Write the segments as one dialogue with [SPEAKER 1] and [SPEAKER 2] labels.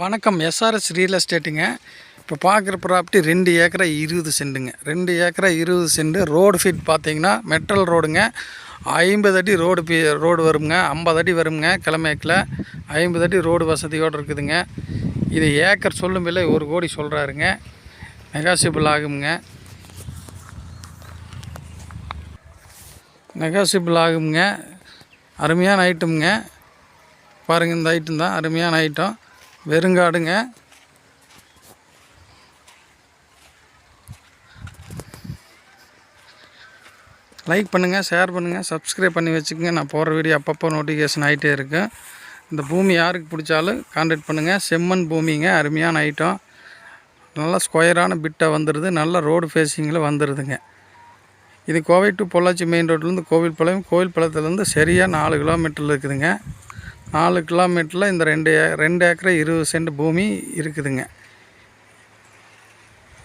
[SPEAKER 1] வணக்கம். SRS real எஸ்டேட்டுங்க இப்போ பார்க்குற ப்ராப்பர்ட்டி ரெண்டு ஏக்கரா இருபது சென்ட்டுங்க ரெண்டு ஏக்கரா இருபது சென்ட் ரோடு ஃபீட் பார்த்தீங்கன்னா மெட்ரல் ரோடுங்க ஐம்பது அடி ரோடு பி ரோடு வருங்க ஐம்பது அடி வருங்க கிழமேக்கில். ஐம்பது அடி ரோடு வசதியோடு இருக்குதுங்க. இது ஏக்கர் சொல்லும் விலை ஒரு கோடி சொல்கிறாருங்க நெகாசிபிள் ஆகுங்க நெகாசிபிள் ஆகுங்க அருமையான ஐட்டமுங்க பாருங்கள் இந்த ஐட்டம் தான். அருமையான ஐட்டம் வெறுங்காடுங்க. லைக் பண்ணுங்கள் ஷேர் பண்ணுங்கள் சப்ஸ்கிரைப் பண்ணி வச்சுக்கோங்க. நான் போகிற வீடியோ அப்பப்போ நோட்டிஃபிகேஷன் ஆகிட்டே இருக்கும் இந்த பூமி யாருக்கு பிடிச்சாலும் கான்டாக்ட் பண்ணுங்கள் செம்மண் பூமிங்க அருமையான ஐட்டம் நல்லா ஸ்கொயரான பிட்டாக வந்துடுது நல்ல ரோடு ஃபேஸிங்கில் வந்துடுதுங்க இது கோவை டு பொள்ளாச்சி மெயின் ரோட்லேருந்து கோவில் பாளையம். கோவில் கோவில்பாளையத்துலேருந்து சரியாக நாலு கிலோமீட்டரில் இருக்குதுங்க. நாலு கிலோமீட்டரில் இந்த ரெண்டு ஏ- ரெண்டு ஏக்கரை இருபது சென்ட் பூமி இருக்குதுங்க.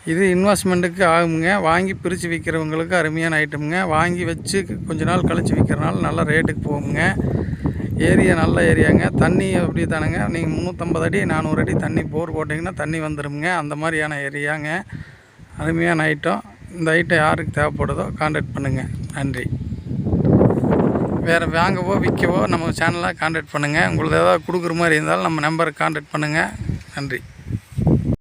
[SPEAKER 1] இது இன்வெஸ்ட்மெண்ட்டுக்கு ஆகுங்க. வாங்கி பிரித்து விற்கிறவங்களுக்கு அருமையான ஐட்டமுங்க. வாங்கி வச்சு கொஞ்ச நாள் கழித்து விற்கிறனால நல்ல ரேட்டுக்கு போகுங்க. ஏரியா நல்ல ஏரியாங்க. தண்ணி அப்படி தானுங்க. நீங்கள் முந்நூற்றம்பது அடி நானூறு அடி தண்ணி போர் போட்டிங்கன்னா தண்ணி வந்துடுங்க அந்த மாதிரியான ஏரியாங்க. அருமையான ஐட்டம். இந்த ஐட்டம் யாருக்கு தேவைப்படுதோ கான்டாக்ட் பண்ணுங்கள் நன்றி. வேறு வாங்கவோ விற்கவோ நம்ம சேனலாக கான்டாக்ட் பண்ணுங்கள் உங்களுக்கு ஏதாவது கொடுக்குற மாதிரி இருந்தாலும் நம்ம நம்பருக்கு கான்டாக்ட் பண்ணுங்கள் நன்றி.